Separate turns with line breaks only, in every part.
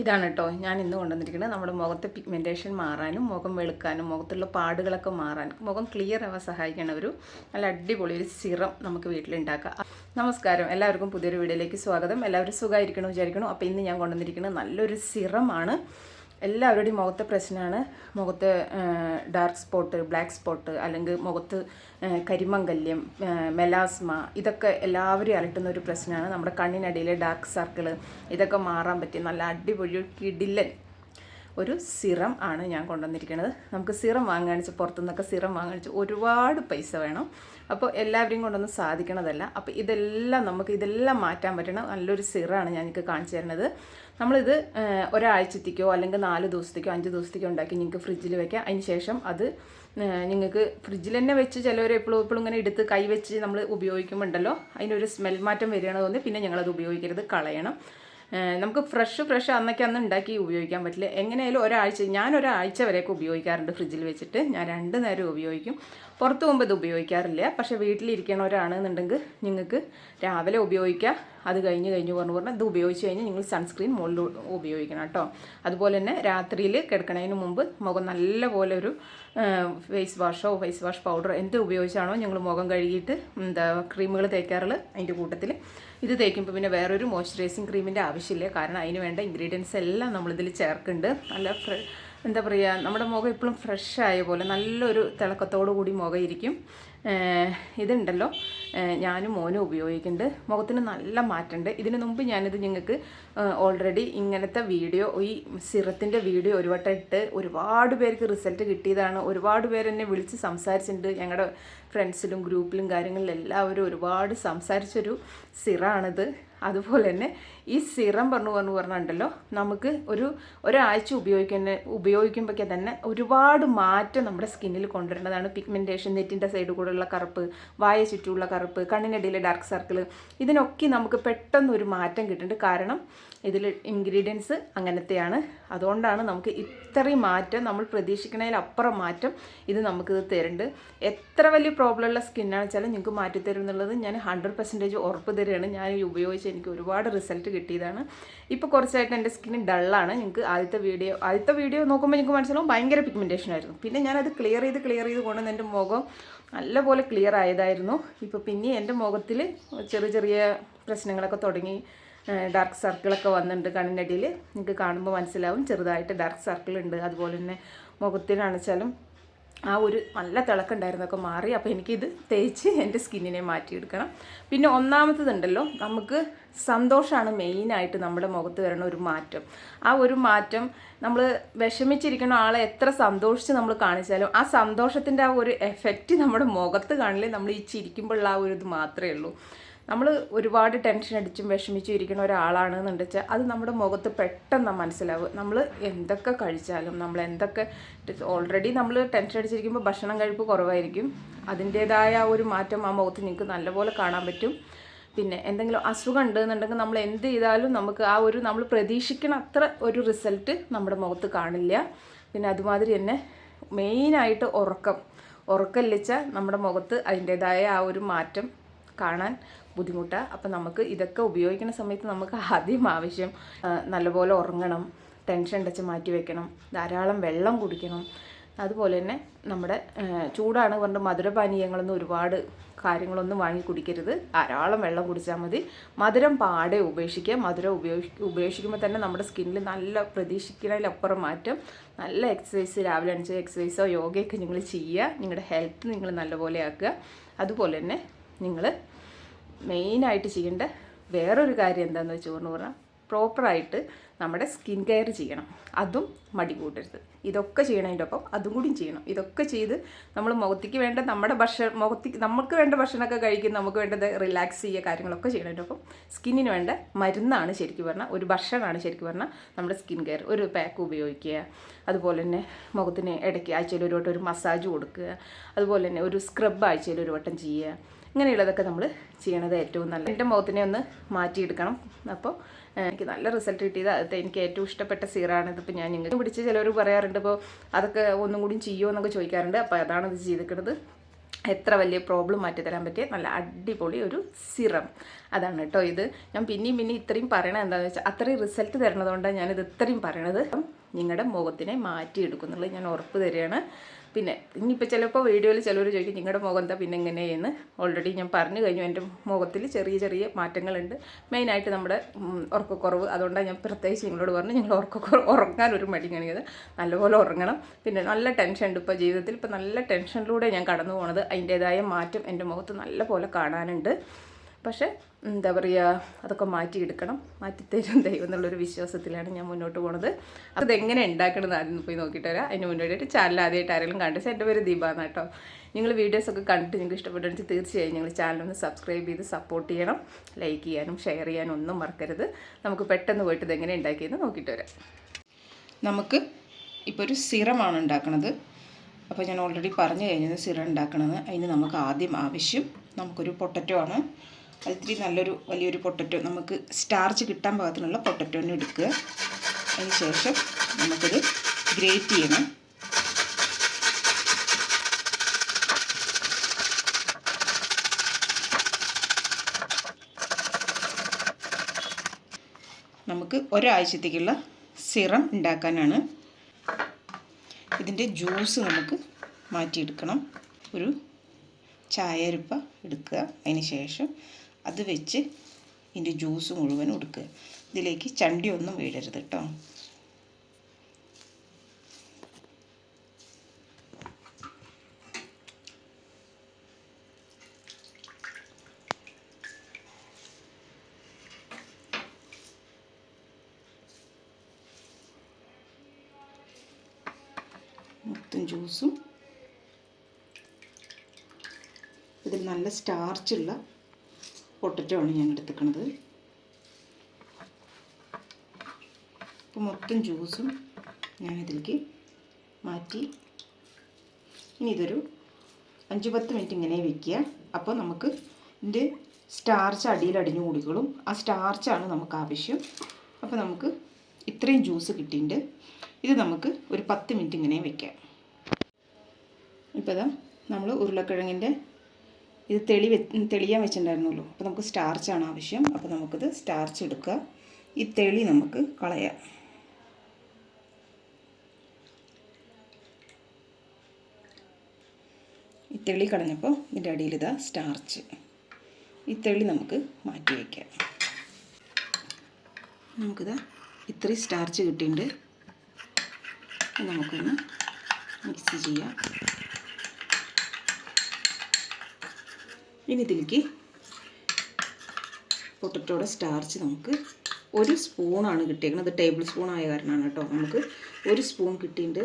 ഇതാണ് കേട്ടോ ഞാൻ ഇന്ന് കൊണ്ടുവന്നിരിക്കുന്നത്. നമ്മുടെ മുഖത്തെ പിഗ്മെന്റേഷൻ മാറാനും മുഖം വെളുക്കാനും മുഖത്തുള്ള പാടുകളൊക്കെ മാറാനും മുഖം ക്ലിയർ ആവാൻ സഹായിക്കുന്ന ഒരു നല്ല അടിപൊളി ഒരു സിറം നമുക്ക് വീട്ടിലുണ്ടാക്കാം. നമസ്കാരം. എല്ലാവർക്കും പുതിയൊരു വീഡിയോയിലേക്ക് സ്വാഗതം. എല്ലാവരും സുഖമായിരിക്കണം വിചാരിക്കണം? അപ്പോൾ ഇന്ന് ഞാൻ കൊണ്ടുവന്നിരിക്കുന്നത് നല്ലൊരു സിറമാണ്. എല്ലാവരുടെയും മുഖത്തെ പ്രശ്നമാണ്. മുഖത്ത് ഡാർക്ക് സ്പോട്ട് ബ്ലാക്ക് സ്പോട്ട് അല്ലെങ്കിൽ മുഖത്ത് കരിമംഗല്യം മെലാസ്മ ഇതൊക്കെ എല്ലാവരും അലട്ടുന്ന ഒരു പ്രശ്നമാണ്. നമ്മുടെ കണ്ണിനടിയിലെ ഡാർക്ക് സർക്കിൾ ഇതൊക്കെ മാറാൻ പറ്റിയ നല്ല അടിപൊളി കിടില്ലൻ ഒരു സിറം ആണ് ഞാൻ കൊണ്ടുവന്നിരിക്കുന്നത്. നമുക്ക് സിറം വാങ്ങാണിച്ച് പുറത്തുനിന്നൊക്കെ സിറം വാങ്ങാണിച്ച് ഒരുപാട് പൈസ വേണം. അപ്പോൾ എല്ലാവരെയും കൊണ്ടൊന്നും സാധിക്കണതല്ല. അപ്പോൾ ഇതെല്ലാം നമുക്ക് ഇതെല്ലാം മാറ്റാൻ പറ്റണം നല്ലൊരു സിറാണ് ഞാൻ നിങ്ങൾക്ക് കാണിച്ചു തരുന്നത്. നമ്മളിത് ഒരാഴ്ചത്തേക്കോ അല്ലെങ്കിൽ നാല് ദിവസത്തേക്കോ അഞ്ച് ദിവസത്തേക്കോ ഉണ്ടാക്കി നിങ്ങൾക്ക് ഫ്രിഡ്ജിൽ വെക്കാം. അതിന് ശേഷം അത് നിങ്ങൾക്ക് ഫ്രിഡ്ജിൽ തന്നെ വെച്ച് ചിലവർ എപ്പോഴും എപ്പോഴും ഇങ്ങനെ എടുത്ത് കൈ വെച്ച് നമ്മൾ ഉപയോഗിക്കുമ്പോണ്ടല്ലോ അതിനൊരു സ്മെൽ മാറ്റം വരികയാണ് തോന്നി പിന്നെ ഞങ്ങളത് ഉപയോഗിക്കരുത് കളയണം. നമുക്ക് ഫ്രഷ് ഫ്രഷ് അന്നൊക്കെ അന്ന് ഉണ്ടാക്കി ഉപയോഗിക്കാൻ പറ്റില്ല. എങ്ങനെയായാലും ഒരാഴ്ച ഞാൻ ഒരാഴ്ച വരെയൊക്കെ ഉപയോഗിക്കാറുണ്ട് ഫ്രിഡ്ജിൽ വെച്ചിട്ട്. ഞാൻ രണ്ട് നേരം ഉപയോഗിക്കും. പുറത്ത് പോകുമ്പോൾ ഇത് ഉപയോഗിക്കാറില്ല. പക്ഷേ വീട്ടിലിരിക്കണവരാണെന്നുണ്ടെങ്കിൽ നിങ്ങൾക്ക് രാവിലെ ഉപയോഗിക്കാം. അത് കഴിഞ്ഞ് കഴിഞ്ഞ് പറഞ്ഞു പറഞ്ഞാൽ ഇത് ഉപയോഗിച്ച് കഴിഞ്ഞാൽ നിങ്ങൾ സൺസ്ക്രീൻ മുകളിൽ ഉപയോഗിക്കണം കേട്ടോ. അതുപോലെ തന്നെ രാത്രിയിൽ കിടക്കണതിന് മുമ്പ് മുഖം നല്ലപോലെ ഒരു ഫേസ് വാഷോ ഫേസ് വാഷ് പൗഡറോ എന്ത് ഉപയോഗിച്ചാണോ ഞങ്ങൾ മുഖം കഴുകിയിട്ട് എന്താ ക്രീമുകൾ തേക്കാറുള്ളത് അതിന്റെ കൂട്ടത്തിൽ. ഇത് തേക്കുമ്പോൾ പിന്നെ വേറൊരു മോയ്സ്ചറൈസിങ് ക്രീമിന്റെ ആവശ്യമില്ല. കാരണം അതിന് വേണ്ട ഇൻഗ്രീഡിയൻസ് എല്ലാം നമ്മളിതിൽ ചേർക്കുന്നുണ്ട്. നല്ല എന്താ പറയുക നമ്മുടെ മുഖം ഇപ്പോഴും ഫ്രഷ് ആയ പോലെ നല്ലൊരു തിളക്കത്തോടു കൂടി മുഖം ഇരിക്കും. ഇതുണ്ടല്ലോ. ഞാനും മോനും ഉപയോഗിക്കുന്നുണ്ട്. മുഖത്തിന് നല്ല മാറ്റമുണ്ട്. ഇതിന് മുമ്പ് ഞാനിത് നിങ്ങൾക്ക് ഓൾറെഡി ഇങ്ങനത്തെ വീഡിയോ ഈ സിറത്തിന്റെ വീഡിയോ ഒരു വട്ടം ഇട്ട് ഒരുപാട് പേർക്ക് റിസൾട്ട് കിട്ടിയതാണ്. ഒരുപാട് പേരെന്നെ വിളിച്ച് സംസാരിച്ചിട്ടുണ്ട്. ഞങ്ങളുടെ ഫ്രണ്ട്സിലും ഗ്രൂപ്പിലും കാര്യങ്ങളിലും എല്ലാവരും ഒരുപാട് സംസാരിച്ചൊരു സിറാണിത്. അതുപോലെ തന്നെ ഈ സിറം പറഞ്ഞു പറഞ്ഞു പറഞ്ഞുണ്ടല്ലോ നമുക്ക് ഒരു ഒരാഴ്ച ഉപയോഗിക്കുന്ന ഉപയോഗിക്കുമ്പോഴേക്കും തന്നെ ഒരുപാട് മാറ്റം നമ്മുടെ സ്കിന്നിൽ കൊണ്ടുവരേണ്ടതാണ് പിഗ്മെന്റേഷൻ നെറ്റിന്റെ സൈഡ് കൂടെയുള്ള കറുപ്പ് വായ ചുറ്റുമുള്ള കറുപ്പ് കണ്ണിനിടയിലെ ഡാർക്ക് സർക്കിൾ ഇതിനൊക്കെ നമുക്ക് പെട്ടെന്ന് ഒരു മാറ്റം കിട്ടുന്നുണ്ട്. കാരണം ഇതിൽ ഇൻഗ്രീഡിയൻസ് അങ്ങനത്തെയാണ്. അതുകൊണ്ടാണ് നമുക്ക് ഇത്രയും മാറ്റം നമ്മൾ പ്രതീക്ഷിക്കുന്നതിലപ്പുറം മാറ്റം ഇത് നമുക്ക് ഇത് തരുന്നുണ്ട് എത്ര വലിയ പ്രോബ്ലം ഉള്ള സ്കിന്നാണെന്ന് വെച്ചാൽ നിങ്ങൾക്ക് മാറ്റി തരും എന്നുള്ളത് ഞാൻ ഹൺഡ്രഡ് പെർസെന്റേജ് ഉറപ്പ് തരികയാണ്. ഞാൻ ഉപയോഗിച്ച് എനിക്ക് ഒരുപാട് റിസൾട്ട് കിട്ടിയതാണ്. ഇപ്പോൾ കുറച്ചായിട്ട് എന്റെ സ്കിന്ന് ഡള്ളാണ് നിങ്ങൾക്ക് ആദ്യത്തെ വീഡിയോ ആദ്യത്തെ വീഡിയോ നോക്കുമ്പോൾ നിങ്ങൾക്ക് മനസ്സിലാവും ഭയങ്കര പിഗ്മെന്റേഷൻ ആയിരുന്നു. പിന്നെ ഞാനത് ക്ലിയർ ചെയ്ത് ക്ലിയർ ചെയ്ത് കൊണ്ടുവന്ന് എന്റെ മുഖം നല്ലപോലെ ക്ലിയർ ആയതായിരുന്നു. ഇപ്പോൾ പിന്നെ എന്റെ മുഖത്തിൽ ചെറിയ ചെറിയ പ്രശ്നങ്ങളൊക്കെ തുടങ്ങി. ഡാർക്ക് സർക്കിളൊക്കെ വന്നിട്ടുണ്ട് കണ്ണിനടിയിൽ നിങ്ങൾക്ക് കാണുമ്പോൾ മനസ്സിലാവും. ചെറുതായിട്ട് ഡാർക്ക് സർക്കിൾ ഉണ്ട്. അതുപോലെ തന്നെ മുഖത്തിനാണെച്ചാലും ആ ഒരു നല്ല തിളക്കുണ്ടായിരുന്നൊക്കെ മാറി. അപ്പോൾ എനിക്കിത് തേച്ച് എന്റെ സ്കിന്നിനെ മാറ്റിയെടുക്കണം. പിന്നെ ഒന്നാമത്തതുണ്ടല്ലോ നമുക്ക് സന്തോഷമാണ് മെയിനായിട്ട് നമ്മുടെ മുഖത്ത് വരുന്ന ഒരു മാറ്റം. ആ ഒരു മാറ്റം നമ്മൾ വിഷമിച്ചിരിക്കുന്ന ആളെ എത്ര സന്തോഷിച്ച് നമ്മൾ കാണിച്ചാലും ആ സന്തോഷത്തിന്റെ ആ ഒരു എഫക്റ്റ് നമ്മുടെ മുഖത്ത് കാണില്ലേ നമ്മൾ ഈ ചിരിക്കുമ്പോഴുള്ള ആ ഒരു ഇത് മാത്രമേ ഉള്ളൂ. നമ്മൾ ഒരുപാട് ടെൻഷൻ അടിച്ചും വിഷമിച്ചും ഇരിക്കുന്ന ഒരാളാണെന്നുണ്ട് വെച്ചാൽ അത് നമ്മുടെ മുഖത്ത് പെട്ടെന്ന് മനസ്സിലാവും നമ്മൾ എന്തൊക്കെ കഴിച്ചാലും നമ്മൾ എന്തൊക്കെ ഓൾറെഡി നമ്മൾ ടെൻഷൻ അടിച്ചിരിക്കുമ്പോൾ ഭക്ഷണം കഴിപ്പ് കുറവായിരിക്കും. അതിന്റേതായ ഒരു മാറ്റം ആ മുഖത്ത് നിങ്ങൾക്ക് നല്ലപോലെ കാണാൻ പറ്റും. പിന്നെ എന്തെങ്കിലും അസുഖം ഉണ്ടെന്നുണ്ടെങ്കിൽ നമ്മൾ എന്ത് ചെയ്താലും നമുക്ക് ആ ഒരു നമ്മൾ പ്രതീക്ഷിക്കുന്ന അത്ര ഒരു റിസൾട്ട് നമ്മുടെ മുഖത്ത് കാണില്ല. പിന്നെ അതുമാതിരി തന്നെ മെയിനായിട്ട് ഉറക്കം. ഉറക്കമില്ലിച്ച നമ്മുടെ മുഖത്ത് അതിന്റേതായ ആ ഒരു മാറ്റം കാണാൻ ബുദ്ധിമുട്ടാണ് അപ്പം നമുക്ക് ഇതൊക്കെ ഉപയോഗിക്കുന്ന സമയത്ത് നമുക്ക് ആദ്യം ആവശ്യം നല്ലപോലെ ഉറങ്ങണം ടെൻഷൻ അടച്ച് മാറ്റി വെക്കണം ധാരാളം വെള്ളം കുടിക്കണം. അതുപോലെ തന്നെ നമ്മുടെ ചൂടാണ് പറഞ്ഞിട്ട് മധുരപാനീയങ്ങളൊന്നും ഒരുപാട് കാര്യങ്ങളൊന്നും വാങ്ങി കുടിക്കരുത്. ധാരാളം വെള്ളം കുടിച്ചാൽ മതി. മധുരം പാടെ ഉപേക്ഷിക്കുക. മധുരം ഉപയോഗി ഉപേക്ഷിക്കുമ്പോൾ തന്നെ നമ്മുടെ സ്കിന്നിൽ നല്ല പ്രതീക്ഷിക്കുന്നതിലപ്പുറം മാറ്റം. നല്ല എക്സസൈസ് രാവിലെ അണിച്ച എക്സസൈസോ യോഗയൊക്കെ നിങ്ങൾ ചെയ്യുക. നിങ്ങളുടെ ഹെൽത്ത് നിങ്ങൾ നല്ലപോലെ ആക്കുക. അതുപോലെ തന്നെ നിങ്ങൾ മെയിനായിട്ട് ചെയ്യേണ്ട വേറൊരു കാര്യം എന്താണെന്ന് വെച്ച് പറഞ്ഞു പറഞ്ഞാൽ പ്രോപ്പറായിട്ട് നമ്മുടെ സ്കിൻ കെയർ ചെയ്യണം. അതും മടി കൂട്ടരുത്. ഇതൊക്കെ ചെയ്യണതിന്റെ ഒപ്പം അതും കൂടി ചെയ്യണം. ഇതൊക്കെ ചെയ്ത് നമ്മൾ മുഖത്തേക്ക് വേണ്ട നമ്മുടെ ഭക്ഷണം മുഖത്തേക്ക് നമുക്ക് വേണ്ട ഭക്ഷണമൊക്കെ കഴിക്കും നമുക്ക് വേണ്ടത് റിലാക്സ് ചെയ്യുക കാര്യങ്ങളൊക്കെ ചെയ്യണതിന്റെ ഒപ്പം സ്കിന്നിന് വേണ്ട മരുന്നാണ് ശരിക്കും പറഞ്ഞാൽ ഒരു ഭക്ഷണമാണ് ശരിക്കും പറഞ്ഞാൽ നമ്മുടെ സ്കിൻ കെയർ ഒരു പാക്ക് ഉപയോഗിക്കുക. അതുപോലെ തന്നെ മുഖത്തിന് ഇടയ്ക്ക് ആഴ്ചയിൽ ഒരു വട്ടം ഒരു മസാജ് കൊടുക്കുക. അതുപോലെ തന്നെ ഒരു സ്ക്രബ് ആഴ്ചയിൽ ഒരു വട്ടം ചെയ്യുക. ഇങ്ങനെയുള്ളതൊക്കെ നമ്മൾ ചെയ്യണത് ഏറ്റവും നല്ല എന്റെ മുഖത്തിനെ ഒന്ന് മാറ്റിയെടുക്കണം. അപ്പോൾ എനിക്ക് നല്ല റിസൾട്ട് കിട്ടിയത് അത് എനിക്ക് ഏറ്റവും ഇഷ്ടപ്പെട്ട സീറാണ് ഇതിപ്പോൾ ഞാൻ നിങ്ങൾക്ക് പിടിച്ച് ചിലർ പറയാറുണ്ട്. ഇപ്പോൾ അതൊക്കെ ഒന്നും കൂടി ചെയ്യുമോ എന്നൊക്കെ ചോദിക്കാറുണ്ട്. അപ്പോൾ അതാണ് ഇത് ചെയ്തിരിക്കുന്നത്. എത്ര വലിയ പ്രോബ്ലം മാറ്റി തരാൻ പറ്റിയ നല്ല അടിപൊളി ഒരു സിറം അതാണ് കേട്ടോ ഇത്. ഞാൻ പിന്നെയും പിന്നെ ഇത്രയും പറയണത് എന്താണെന്ന് വെച്ചാൽ അത്രയും റിസൾട്ട് തരണതുകൊണ്ടാണ് ഞാനിത് ഇത്രയും പറയണത്. നിങ്ങളുടെ മുഖത്തിനെ മാറ്റിയെടുക്കുന്നുള്ളത് ഞാൻ ഉറപ്പ് തരികയാണ്. പിന്നെ ഇനിയിപ്പോൾ ചിലപ്പോൾ വീഡിയോയിൽ ചിലവർ ചോദിക്കും നിങ്ങളുടെ മുഖം എന്താ പിന്നെ എങ്ങനെയെന്ന് ഓൾറെഡി ഞാൻ പറഞ്ഞു കഴിഞ്ഞു എന്റെ മുഖത്തിൽ ചെറിയ ചെറിയ മാറ്റങ്ങളുണ്ട്. മെയിനായിട്ട് നമ്മുടെ ഉറക്കക്കുറവ്. അതുകൊണ്ടാണ് ഞാൻ പ്രത്യേകിച്ച് നിങ്ങളോട് പറഞ്ഞു നിങ്ങൾ ഉറക്കക്കുറവ് ഉറങ്ങാൻ ഒരു മടി കാണിക്കുന്നത് നല്ലപോലെ ഉറങ്ങണം. പിന്നെ നല്ല ടെൻഷൻ ഉണ്ട് ഇപ്പോൾ ജീവിതത്തിൽ. ഇപ്പോൾ നല്ല ടെൻഷനിലൂടെ ഞാൻ കടന്നു പോണത് അതിന്റേതായ മാറ്റം എന്റെ മുഖത്ത് നല്ലപോലെ കാണാനുണ്ട്. പക്ഷേ എന്താ പറയുക അതൊക്കെ മാറ്റിയെടുക്കണം. മാറ്റിത്തരും ദൈവം എന്നുള്ളൊരു വിശ്വാസത്തിലാണ് ഞാൻ മുന്നോട്ട് പോണത്. അതെങ്ങനെ ഉണ്ടാക്കണമെന്ന് ആദ്യം പോയി നോക്കിയിട്ട് വരാം. അതിന് മുന്നോട്ട് ചാനൽ ആദ്യമായിട്ട് ആരെങ്കിലും കണ്ടിച്ച് എന്റെ പേര് ദീപ എന്നാണ് കേട്ടോ. നിങ്ങൾ വീഡിയോസൊക്കെ കണ്ടിട്ട് നിങ്ങൾക്ക് ഇഷ്ടപ്പെട്ടെങ്കിൽ തീർച്ചയായും നിങ്ങൾ ചാനലൊന്ന് സബ്സ്ക്രൈബ് ചെയ്ത് സപ്പോർട്ട് ചെയ്യണം. ലൈക്ക് ചെയ്യാനും ഷെയർ ചെയ്യാനും ഒന്നും മറക്കരുത്. നമുക്ക് പെട്ടെന്ന് പോയിട്ട് ഇതെങ്ങനെ ഉണ്ടാക്കിയെന്ന് നോക്കിയിട്ട് വരാം. നമുക്ക് ഇപ്പോൾ ഒരു സിറമാണ് ഉണ്ടാക്കണത്. അപ്പോൾ ഞാൻ ഓൾറെഡി പറഞ്ഞു കഴിഞ്ഞത് സിറം ഉണ്ടാക്കണത്. അതിന് നമുക്ക് ആദ്യം ആവശ്യം നമുക്കൊരു പൊട്ടറ്റോ ആണ്. അത് ഇത്തിരി നല്ലൊരു വലിയൊരു പൊട്ടറ്റോ നമുക്ക് സ്റ്റാർച്ച് കിട്ടാൻ പാകത്തിനുള്ള പൊട്ടറ്റോനെ എടുക്കുക. അതിന് ശേഷം നമുക്കത് ഗ്രേറ്റ് ചെയ്യണം. നമുക്ക് ഒരാഴ്ചത്തേക്കുള്ള സിറം ഉണ്ടാക്കാനാണ്. ഇതിന്റെ ജ്യൂസ് നമുക്ക് മാറ്റിയെടുക്കണം. ഒരു ചായരിപ്പ എടുക്കുക. അതിന് ശേഷം അത് വെച്ച് ഇതിന്റെ ജ്യൂസ് മുഴുവൻ കൊടുക്കുക ഇതിലേക്ക് ചണ്ടി ഒന്നും വീഴരുത് കേട്ടോ മൊത്തം ജ്യൂസും ഇതിൽ നല്ല സ്റ്റാർച്ചുള്ള പൊട്ടറ്റോ ആണ് ഞാൻ എടുത്തിക്കണത്. അപ്പോൾ മൊത്തം ജ്യൂസും ഞാൻ ഇതിലേക്ക് മാറ്റി. ഇനി ഇതൊരു അഞ്ച് പത്ത് മിനിറ്റ് ഇങ്ങനെ വെക്കുക. അപ്പോൾ നമുക്ക് ഇതിന്റെ സ്റ്റാർച്ച് അടിയിൽ അടിഞ്ഞു കൂടിക്കോളും ആ സ്റ്റാർച്ചാണ് നമുക്ക് ആവശ്യം. അപ്പോൾ നമുക്ക് ഇത്രയും ജ്യൂസ് കിട്ടിയിട്ടുണ്ട്. ഇത് നമുക്ക് ഒരു പത്ത് മിനിറ്റ് ഇങ്ങനെ വെക്കാം. ഇപ്പോൾ നമ്മൾ ഉരുളക്കിഴങ്ങിന്റെ ഇത് തെളി തെളിയാൻ വെച്ചിട്ടുണ്ടായിരുന്നുള്ളൂ അപ്പോൾ നമുക്ക് സ്റ്റാർച്ചാണ് ആവശ്യം. അപ്പോൾ നമുക്കിത് സ്റ്റാർച്ച് എടുക്കുക. ഈ തെളി നമുക്ക് കളയാം. ഈ തെളി കളഞ്ഞപ്പോൾ ഇതിന്റെ അടിയിൽ ഇതാ സ്റ്റാർച്ച് ഈ തെളി നമുക്ക് മാറ്റി വയ്ക്കാം നമുക്കിതാ ഇത്രയും സ്റ്റാർച്ച് കിട്ടിയിട്ടുണ്ട്. നമുക്കൊന്ന് മിക്സ് ചെയ്യാം. ഇനി ഇതിലേക്ക് പൊട്ടറ്റോടെ സ്റ്റാർച്ച് നമുക്ക് ഒരു സ്പൂണാണ് കിട്ടിയേക്കുന്നത്. ടേബിൾ സ്പൂൺ ആയ കാരണമാണ് കേട്ടോ. നമുക്ക് ഒരു സ്പൂൺ കിട്ടിയിട്ടുണ്ട്.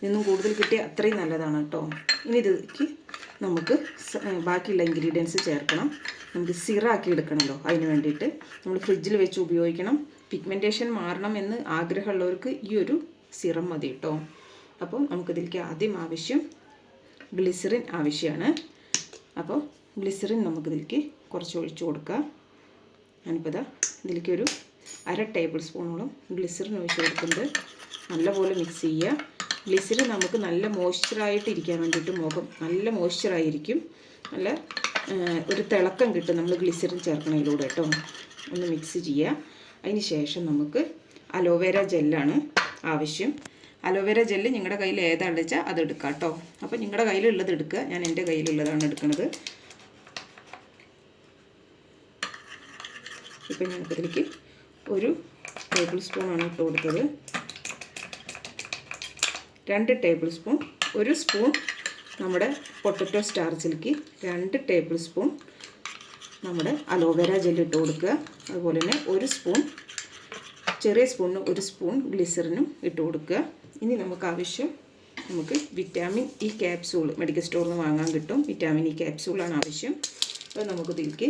ഇതൊന്നും കൂടുതൽ കിട്ടിയ അത്രയും നല്ലതാണ് കേട്ടോ. ഇനി ഇതിലേക്ക് നമുക്ക് ബാക്കിയുള്ള ഇൻഗ്രീഡിയൻസ് ചേർക്കണം. നമുക്ക് സിറാക്കി എടുക്കണമല്ലോ അതിന് വേണ്ടിയിട്ട്. നമ്മൾ ഫ്രിഡ്ജിൽ വെച്ച് ഉപയോഗിക്കണം. പിഗ്മെന്റേഷൻ മാറണം എന്ന് ആഗ്രഹമുള്ളവർക്ക് ഈ ഒരു സിറം മതി കേട്ടോ. അപ്പോൾ നമുക്കിതിലേക്ക് ആദ്യം ആവശ്യം ഗ്ലിസറിൻ ആവശ്യമാണ്. അപ്പോൾ ഗ്ലിസറിൻ നമുക്കിതിലേക്ക് കുറച്ച് ഒഴിച്ചു കൊടുക്കാം. ഞാനിപ്പോൾ ഇതാ ഇതിലേക്ക് ഒരു അര ടേബിൾ സ്പൂണോളം ഗ്ലിസറിൻ ഒഴിച്ച് കൊടുക്കുന്നുണ്ട്. നല്ലപോലെ മിക്സ് ചെയ്യുക. ഗ്ലിസറിൻ നമുക്ക് നല്ല മോയ്സ്ചറായിട്ട് ഇരിക്കാൻ വേണ്ടിയിട്ട് മുഖം നല്ല മോയ്സ്ചറായിരിക്കും. നല്ല ഒരു തിളക്കം കിട്ടും നമ്മൾ ഗ്ലിസറിൻ ചേർക്കണതിലൂടെ കേട്ടോ. ഒന്ന് മിക്സ് ചെയ്യുക. അതിന് ശേഷം നമുക്ക് അലോവേര ജെല്ലാണ് ആവശ്യം. അലോവേര ജെല്ല് നിങ്ങളുടെ കയ്യിൽ ഏതാണെന്ന് വെച്ചാൽ അത് എടുക്കാം കേട്ടോ. അപ്പോൾ നിങ്ങളുടെ കയ്യിലുള്ളത് എടുക്കുക. ഞാൻ എന്റെ കയ്യിലുള്ളതാണ് എടുക്കുന്നത് ഇപ്പം ഞാൻ അതിലേക്ക് ഒരു ടേബിൾ സ്പൂണാണ് ഇട്ട് കൊടുത്തത്. രണ്ട് ടേബിൾ സ്പൂൺ ഒരു സ്പൂൺ നമ്മുടെ പൊട്ടറ്റോ സ്റ്റാർച്ചിലേക്ക് രണ്ട് ടേബിൾ സ്പൂൺ നമ്മുടെ അലോവേര ജെല്ല് ഇട്ട് കൊടുക്കുക. അതുപോലെ തന്നെ ഒരു സ്പൂൺ ചെറിയ സ്പൂണിന് ഒരു സ്പൂൺ ഗ്ലിസറിനും ഇട്ട് കൊടുക്കുക. ഇനി നമുക്ക് ആവശ്യം നമുക്ക് വിറ്റാമിൻ ഇ ക്യാപ്സൂൾ മെഡിക്കൽ സ്റ്റോറിൽ നിന്ന് വാങ്ങാൻ കിട്ടും. വിറ്റാമിൻ ഇ ക്യാപ്സൂളാണ് ആവശ്യം. അപ്പോൾ നമുക്ക് ഇതിലേക്ക്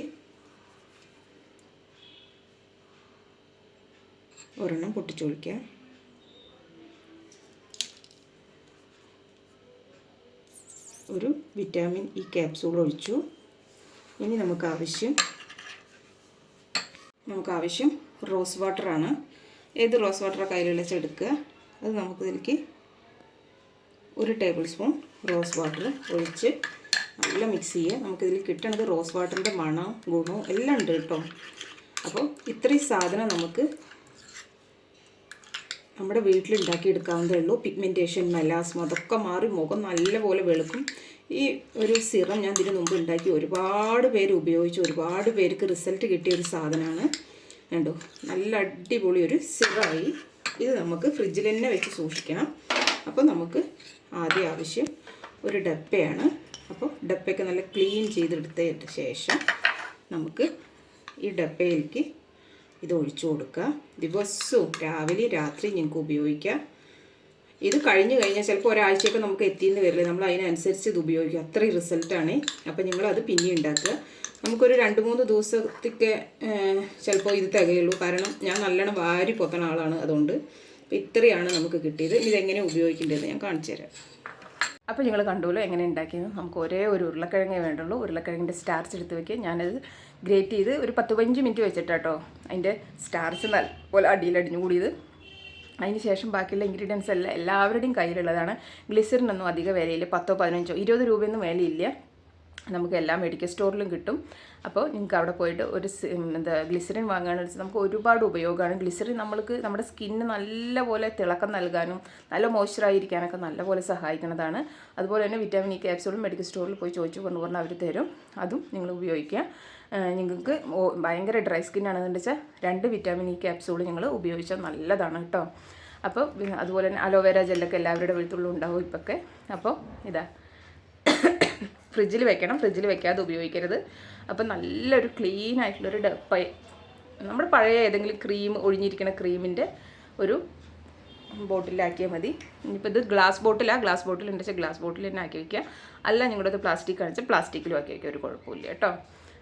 ഒരെണ്ണം പൊട്ടിച്ചൊഴിക്കുക. ഒരു വിറ്റാമിൻ ഇ ക്യാപ്സൂൾ ഒഴിച്ചു. ഇനി നമുക്ക് ആവശ്യം നമുക്ക് ആവശ്യം റോസ് വാട്ടറാണ് ഏത് റോസ് വാട്ടർ കയ്യിലുള്ള എടുക്കുക. അത് നമുക്കിതിലേക്ക് ഒരു ടേബിൾ സ്പൂൺ റോസ് വാട്ടർ ഒഴിച്ച് നല്ല മിക്സ് ചെയ്യുക. നമുക്കിതിൽ കിട്ടണത് റോസ് വാട്ടറിന്റെ മണം ഗുണവും എല്ലാം ഉണ്ട് കേട്ടോ. അപ്പോൾ ഇത്രയും സാധനം നമുക്ക് നമ്മുടെ വീട്ടിലുണ്ടാക്കിയെടുക്കാവുന്നതേ ഉള്ളൂ. പിഗ്മെന്റേഷൻ മെലാസ്മ അതൊക്കെ മാറി മുഖം നല്ലപോലെ വെളുക്കും. ഈ ഒരു സിറം ഞാൻ ഇതിനു മുമ്പ് ഉണ്ടാക്കി ഒരുപാട് പേര് ഉപയോഗിച്ച് ഒരുപാട് പേർക്ക് റിസൾട്ട് കിട്ടിയ ഒരു സാധനമാണ്. കണ്ടോ? നല്ല അടിപൊളി ഒരു സിറായി. ഇത് നമുക്ക് ഫ്രിഡ്ജിൽ തന്നെ വെച്ച് സൂക്ഷിക്കണം. അപ്പോൾ നമുക്ക് ആദ്യം ആവശ്യം ഒരു ഡപ്പയാണ്. അപ്പോൾ ഡപ്പയൊക്കെ നല്ല ക്ലീൻ ചെയ്തെടുത്തതിന് ശേഷം നമുക്ക് ഈ ഡപ്പയിലേക്ക് ഇത് ഒഴിച്ചു കൊടുക്കുക. ദിവസവും രാവിലെ രാത്രി നിങ്ങൾക്ക് ഉപയോഗിക്കാം. ഇത് കഴിഞ്ഞ് കഴിഞ്ഞാൽ ചിലപ്പോൾ ഒരാഴ്ചയൊക്കെ നമുക്ക് എത്തിയെന്ന് വരില്ല. നമ്മൾ അതിനനുസരിച്ച് ഇത് ഉപയോഗിക്കുക അത്രയും റിസൾട്ടാണ് അപ്പോൾ നിങ്ങൾ അത് പിന്നെ ഉണ്ടാക്കുക. നമുക്കൊരു രണ്ട് മൂന്ന് ദിവസത്തേക്ക് ചിലപ്പോൾ ഇത് തികയുള്ളൂ. കാരണം ഞാൻ നല്ലോണം വാരി പൊത്തണ ആളാണ് അതുകൊണ്ട്. അപ്പോൾ ഇത്രയാണ് നമുക്ക് കിട്ടിയത്. ഇതെങ്ങനെ ഉപയോഗിക്കേണ്ടതെന്ന് ഞാൻ കാണിച്ചു തരാം അപ്പോൾ നിങ്ങൾ കണ്ടുല്ലോ എങ്ങനെ ഉണ്ടാക്കിയത് നമുക്ക് ഒരേ ഒരു ഉരുളക്കിഴങ്ങേ വേണ്ടുള്ളൂ. ഉരുളക്കിഴങ്ങിന്റെ സ്റ്റാർച്ച് എടുത്ത് വെക്കുക. ഞാനത് ഗ്രേറ്റ് ചെയ്ത് ഒരു പത്ത് പതിനഞ്ച് മിനിറ്റ് വെച്ചിട്ടാട്ടോ അതിന്റെ സ്റ്റാർച്ച് നല്ല പോലെ അടിയിലടിഞ്ഞു കൂടിയത്. അതിന് ശേഷം ബാക്കിയുള്ള ഇൻഗ്രീഡിയൻസ് എല്ലാം എല്ലാവരുടെയും കയ്യിലുള്ളതാണ്. ഗ്ലിസറിനൊന്നും അധിക വിലയില്ല. പത്തോ പതിനഞ്ചോ ഇരുപത് രൂപയൊന്നും വിലയില്ല. നമുക്ക് എല്ലാ മെഡിക്കൽ സ്റ്റോറിലും കിട്ടും. അപ്പോൾ നിങ്ങൾക്ക് അവിടെ പോയിട്ട് ഒരു എന്താ ഗ്ലിസറിൻ വാങ്ങുകയാണെന്ന് വെച്ചാൽ നമുക്ക് ഒരുപാട് ഉപയോഗമാണ്. ഗ്ലിസറിൻ നമ്മൾക്ക് നമ്മുടെ സ്കിന്നിന് നല്ലപോലെ തിളക്കം നൽകാനും നല്ല മോയ്സ്ചറായിരിക്കാനൊക്കെ നല്ലപോലെ സഹായിക്കുന്നതാണ്. അതുപോലെ തന്നെ വിറ്റാമിൻ ഇ ക്യാപ്സൂളും മെഡിക്കൽ സ്റ്റോറിൽ പോയി ചോദിച്ചു കൊണ്ടുപോകുന്ന അവർ തരും. അതും നിങ്ങൾ ഉപയോഗിക്കുക. നിങ്ങൾക്ക് ഭയങ്കര ഡ്രൈ സ്കിൻ ആണെന്ന് വെച്ചാൽ രണ്ട് വിറ്റാമിൻ ഇ ക്യാപ്സൂൾ നിങ്ങൾ ഉപയോഗിച്ചാൽ നല്ലതാണ് കേട്ടോ അപ്പോൾ അതുപോലെ തന്നെ അലോവേര ജെല്ലൊക്കെ എല്ലാവരുടെ വീട്ടിലും ഉണ്ടാവും ഇപ്പൊക്കെ. അപ്പോൾ ഇതാ. ഫ്രിഡ്ജിൽ വെക്കണം. ഫ്രിഡ്ജിൽ വെക്കാതെ ഉപയോഗിക്കരുത്. അപ്പം നല്ലൊരു ക്ലീൻ ആയിട്ടുള്ളൊരു ഡപ്പ. നമ്മുടെ പഴയ ഏതെങ്കിലും ക്രീം ഒഴിഞ്ഞിരിക്കുന്ന ക്രീമിന്റെ ഒരു ബോട്ടിലാക്കിയാൽ മതി. ഇനിയിപ്പോൾ ഇത് ഗ്ലാസ് ബോട്ടിലാണ് ഗ്ലാസ് ബോട്ടിൽ ഉണ്ട് വെച്ചാൽ ഗ്ലാസ് ബോട്ടിൽ തന്നെ ആക്കി വയ്ക്കുക അല്ല നിങ്ങളുടെ പ്ലാസ്റ്റിക് കാണിച്ചാൽ പ്ലാസ്റ്റിക്കിലും ആക്കി വയ്ക്കുക ഒരു കുഴപ്പമില്ല കേട്ടോ.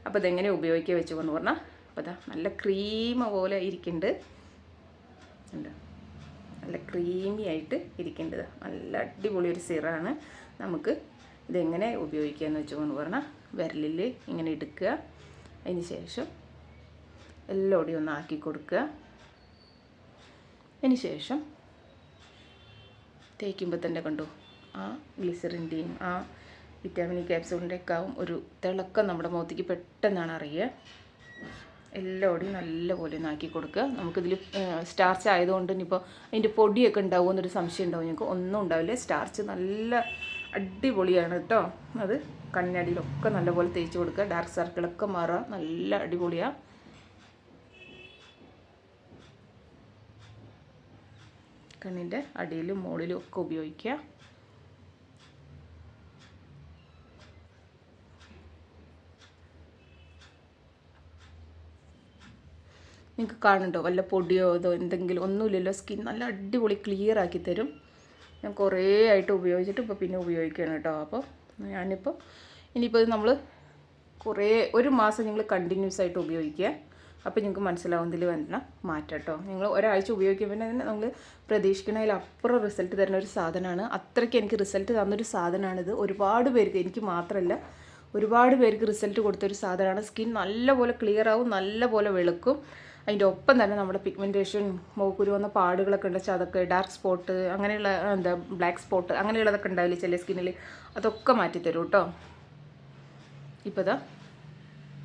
അപ്പോൾ ഇതെങ്ങനെ ഉപയോഗിക്കുക വെച്ച് കൊണ്ട് പറഞ്ഞാൽ അപ്പോൾ ഇതാ നല്ല ക്രീം പോലെ ഇരിക്കുന്നുണ്ട്. ഉണ്ട് നല്ല ക്രീമി ആയിട്ട് ഇരിക്കേണ്ടത് നല്ല അടിപൊളി ഒരു സിറാണ്. നമുക്ക് ഇതെങ്ങനെ ഉപയോഗിക്കുക എന്ന് വെച്ചുകൊണ്ട് പറഞ്ഞാൽ വിരലിൽ ഇങ്ങനെ എടുക്കുക. അതിന് ശേഷം എല്ലോടെയും ഒന്ന് ആക്കി കൊടുക്കുക. അതിന് ശേഷം തേക്കുമ്പോൾ തന്നെ കണ്ടു ആ ഗ്ലിസറിന്റെയും ആ വിറ്റാമിൻ ക്യാപ്സൂളിന്റെ ഒക്കെ ആവും ഒരു തിളക്കം നമ്മുടെ മുഖത്തേക്ക് പെട്ടെന്നാണ് അറിയുക. എല്ലാവിടെയും നല്ലപോലെ ഒന്ന് ആക്കി കൊടുക്കുക. നമുക്കിതിൽ സ്റ്റാർച്ച് ആയതുകൊണ്ട് ഇനിയിപ്പോൾ അതിന്റെ പൊടിയൊക്കെ ഉണ്ടാവുമോ എന്നൊരു സംശയം ഉണ്ടാവും. ഞങ്ങൾക്ക് ഒന്നും ഉണ്ടാവില്ല. സ്റ്റാർച്ച് നല്ല അടിപൊളിയാണ് കേട്ടോ അത് കണ്ണടിയിലൊക്കെ നല്ലപോലെ തേച്ച് കൊടുക്കുക. ഡാർക്ക് സർക്കിളൊക്കെ മാറുക. നല്ല അടിപൊളിയാണ് കണ്ണിന്റെ അടിയിലും മുകളിലും ഒക്കെ ഉപയോഗിക്കുക. നിങ്ങൾക്ക് കാണുന്നുണ്ടോ? വല്ല പൊടിയോ ഇതോ എന്തെങ്കിലും ഒന്നുമില്ലല്ലോ. സ്കിൻ നല്ല അടിപൊളി ക്ലിയർ ആക്കി തരും. ഞാൻ കുറേ ആയിട്ട് ഉപയോഗിച്ചിട്ട് ഇപ്പോൾ പിന്നെ ഉപയോഗിക്കുകയാണ് കേട്ടോ. അപ്പോൾ ഞാനിപ്പോൾ ഇനിയിപ്പോൾ നമ്മൾ കുറേ ഒരു മാസം നിങ്ങൾ കണ്ടിന്യൂസ് ആയിട്ട് ഉപയോഗിക്കുക. അപ്പോൾ നിങ്ങൾക്ക് മനസ്സിലാവുന്നതിൽ വരണം മാറ്റം കേട്ടോ. നിങ്ങൾ ഒരാഴ്ച ഉപയോഗിക്കുമ്പോൾ തന്നെ നമ്മൾ പ്രതീക്ഷിക്കുന്നതിൽ അപ്പുറം റിസൾട്ട് തരുന്ന ഒരു സാധനമാണ്. അത്രയ്ക്ക് എനിക്ക് റിസൾട്ട് തന്നൊരു സാധനമാണിത്. ഒരുപാട് പേർക്ക് എനിക്ക് മാത്രമല്ല ഒരുപാട് പേർക്ക് റിസൾട്ട് കൊടുത്തൊരു സാധനമാണ്. സ്കിൻ നല്ലപോലെ ക്ലിയർ ആവും നല്ലപോലെ വെളുക്കും. അതിന്റെ ഒപ്പം തന്നെ നമ്മുടെ പിഗ്മെന്റേഷൻ മൂക്കുരു വന്ന പാടുകളൊക്കെ ഉണ്ട് വെച്ചാൽ അതൊക്കെ ഡാർക്ക് സ്പോട്ട് അങ്ങനെയുള്ള എന്താ ബ്ലാക്ക് സ്പോട്ട് അങ്ങനെയുള്ളതൊക്കെ ഉണ്ടാവില്ലേ ചില സ്കിന്നിൽ അതൊക്കെ മാറ്റിത്തരും കേട്ടോ ഇപ്പോൾ ഇതാ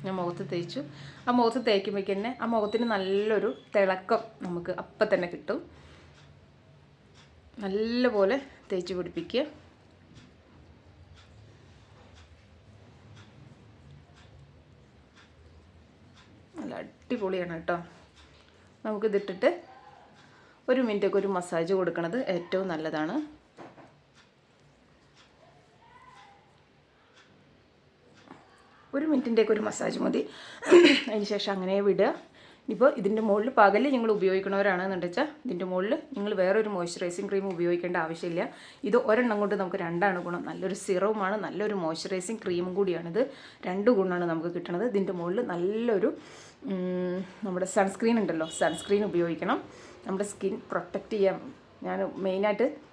ഞാൻ മുഖത്ത് തേച്ചു. ആ മുഖത്ത് തേക്കുമ്പോഴേക്ക് തന്നെ ആ മുഖത്തിന് നല്ലൊരു തിളക്കം നമുക്ക് അപ്പം തന്നെ കിട്ടും. നല്ലപോലെ തേച്ച് പിടിപ്പിക്കുക. നല്ല അടിപൊളിയാണ് കേട്ടോ. നമുക്കിതിട്ടിട്ട് ഒരു മിനിറ്റൊക്കെ ഒരു മസാജ് കൊടുക്കുന്നത് ഏറ്റവും നല്ലതാണ്. ഒരു മിനിറ്റിന്റെയൊക്കെ ഒരു മസാജ് മതി. അതിന് ശേഷം അങ്ങനെ വിടുക. ഇപ്പോൾ ഇതിന്റെ മുകളിൽ പകൽ നിങ്ങൾ ഉപയോഗിക്കണവരാണെന്ന് വെച്ചാൽ ഇതിന്റെ മുകളിൽ നിങ്ങൾ വേറൊരു മോയ്സ്ചറൈസിങ് ക്രീം ഉപയോഗിക്കേണ്ട ആവശ്യമില്ല. ഇത് ഒരെണ്ണം കൊണ്ട് നമുക്ക് രണ്ടാണ് ഗുണം. നല്ലൊരു സിറവുമാണ് നല്ലൊരു മോയ്സ്ചറൈസിങ് ക്രീമും കൂടിയാണിത്. രണ്ട് ഗുണമാണ് നമുക്ക് കിട്ടുന്നത് ഇതിന്റെ മുകളിൽ നല്ലൊരു നമ്മുടെ സൺസ്ക്രീൻ ഉണ്ടല്ലോ. സൺസ്ക്രീൻ ഉപയോഗിക്കണം. നമ്മുടെ സ്കിൻ പ്രൊട്ടക്റ്റ് ചെയ്യാൻ ഞാൻ മെയിനായിട്ട്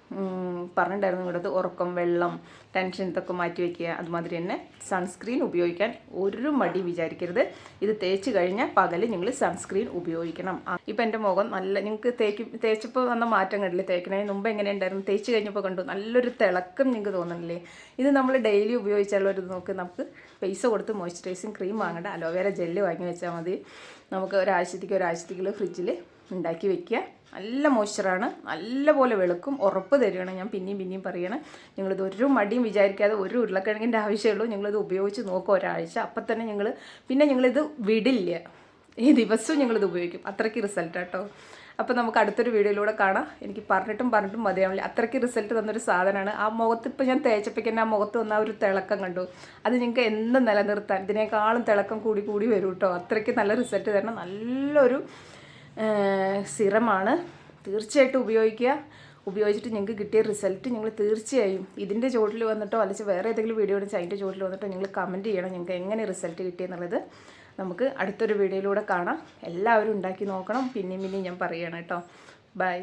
പറഞ്ഞിട്ടുണ്ടായിരുന്നു ഇവിടുത്തെ ഉറക്കം വെള്ളം ടെൻഷൻ ഇതൊക്കെ മാറ്റി വയ്ക്കുക അതുമാതിരി തന്നെ സൺസ്ക്രീൻ ഉപയോഗിക്കാൻ ഒരു മടി വിചാരിക്കരുത്. ഇത് തേച്ച് കഴിഞ്ഞാൽ പകൽ നിങ്ങൾ സൺസ്ക്രീൻ ഉപയോഗിക്കണം. ഇപ്പം എന്റെ മുഖം നല്ല നിങ്ങൾക്ക് തേക്ക് തേച്ചപ്പോൾ വന്ന മാറ്റം കണ്ടില്ലേ? തേക്കണേ മുമ്പ് എങ്ങനെയുണ്ടായിരുന്നു തേച്ച് കഴിഞ്ഞപ്പോൾ കണ്ടു നല്ലൊരു തിളക്കം നിങ്ങൾക്ക് തോന്നുന്നില്ലേ? ഇത് നമ്മൾ ഡെയിലി ഉപയോഗിച്ചുള്ള ഒരു നോക്ക് നമുക്ക് പൈസ കൊടുത്ത് മോയ്സ്ചറൈസിങ് ക്രീം വാങ്ങേണ്ട. അലോവേര ജെല്ല് വാങ്ങി വെച്ചാൽ മതി. നമുക്ക് ഒരാഴ്ചത്തേക്ക് ഒരാഴ്ചത്തേക്കുള്ള ഫ്രിഡ്ജിൽ ഉണ്ടാക്കി വെക്കുക. നല്ല മോയ്സ്ചറാണ്. നല്ലപോലെ വെളുക്കും. ഉറപ്പ് തരികയാണ് ഞാൻ പിന്നെയും പിന്നെയും പറയണം. നിങ്ങളിത് ഒരു മടിയും വിചാരിക്കാതെ ഒരു ഉരുളക്കിഴങ്ങിന്റെ ആവശ്യമുള്ളൂ നിങ്ങളിത് ഉപയോഗിച്ച് നോക്കുക ഒരാഴ്ച. അപ്പം തന്നെ ഞങ്ങൾ പിന്നെ ഞങ്ങളിത് വിടില്ല. ഈ ദിവസവും ഞങ്ങളിത് ഉപയോഗിക്കും. അത്രയ്ക്ക് റിസൾട്ട് കേട്ടോ. അപ്പോൾ നമുക്ക് അടുത്തൊരു വീഡിയോയിലൂടെ കാണാം. എനിക്ക് പറഞ്ഞിട്ടും പറഞ്ഞിട്ടും മതിയാവില്ല. അത്രയ്ക്ക് റിസൾട്ട് തന്നൊരു സാധനമാണ്. ആ മുഖത്ത് ഇപ്പോൾ ഞാൻ തേച്ചപ്പിക്കുന്ന ആ മുഖത്ത് വന്ന ഒരു തിളക്കം കണ്ടു. അത് നിങ്ങൾക്ക് എന്നും നിലനിർത്താൻ? ഇതിനേക്കാളും തിളക്കം കൂടി കൂടി വരും കേട്ടോ. അത്രയ്ക്ക് നല്ല റിസൾട്ട് തരണം നല്ലൊരു സിറമാണ്. തീർച്ചയായിട്ടും ഉപയോഗിക്കുക. ഉപയോഗിച്ചിട്ട് ഞങ്ങൾക്ക് കിട്ടിയ റിസൾട്ട് ഞങ്ങൾ തീർച്ചയായും ഇതിന്റെ ചുവട്ടിൽ വന്നിട്ടോ അല്ലെങ്കിൽ വേറെ ഏതെങ്കിലും വീഡിയോ ഉണ്ടെങ്കിൽ അതിന്റെ ചുവട്ടിൽ വന്നിട്ടോ നിങ്ങൾ കമന്റ് ചെയ്യണം ഞങ്ങൾക്ക് എങ്ങനെ റിസൾട്ട് കിട്ടിയെന്നുള്ളത് നമുക്ക് അടുത്തൊരു വീഡിയോയിലൂടെ കാണാം. എല്ലാവരും ഉണ്ടാക്കി നോക്കണം. പിന്നെയും പിന്നെയും ഞാൻ പറയണം കേട്ടോ. ബൈ